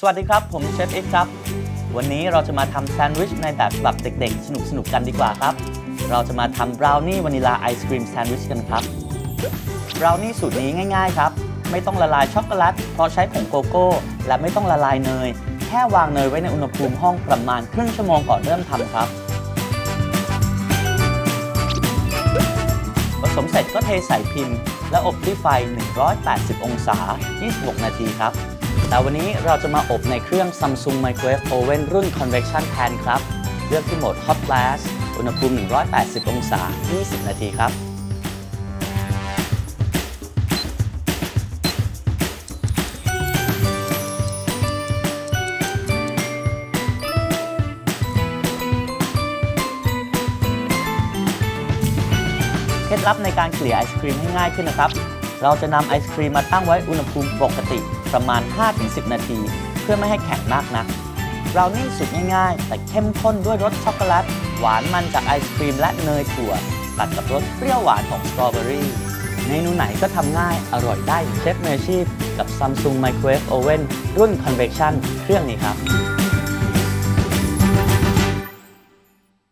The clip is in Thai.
สวัสดีครับ ผมเชฟเอ็กครับ วันนี้เราจะมาทำแซนด์วิชในแบบฉบับเด็กๆ สนุกๆกันดีกว่าครับ เราจะมาทำบราวนี่วานิลาไอศครีมแซนด์วิชกันครับ บราวนี่สูตรนี้ง่ายๆครับ ไม่ต้องละลายช็อกโกแลตเพราะใช้ผงโกโก้ และไม่ต้องละลายเนย แค่วางเนยไว้ในอุณหภูมิห้องประมาณครึ่งชั่วโมงก่อนเริ่มทำครับผสมเสร็จก็เทใส่พิมพ์ และอบที่ไฟ 180 องศา 26 นาทีครับ แต่วันนี้เราจะมาอบในเครื่อง Samsung Microwave Oven รุ่น Convection Pan ครับ เลือกที่โหมด Hot Blast อุณหภูมิ 180 องศา 20 นาทีครับเคล็ดลับในการเกลี่ยไอศครีมให้ง่ายขึ้นนะครับ เราจะนำไอศครีมมาตั้งไว้อุณหภูมิปกติ ประมาณ 5-10 นาที เพื่อไม่ให้แข็งมากนักเรานี่สุดง่ายๆ แต่เข้มข้นด้วยรสช็อกโกแลต หวานมันจากไอศครีมและเนยถั่ว ตัดกับรสเปรี้ยวหวานของสตรอเบอรี่เมนูไหนก็ทำง่ายอร่อยได้เหมือนเชฟมืออาชีพ กับ Samsung Microwave Oven รุ่น Convection เครื่องนี้ครับ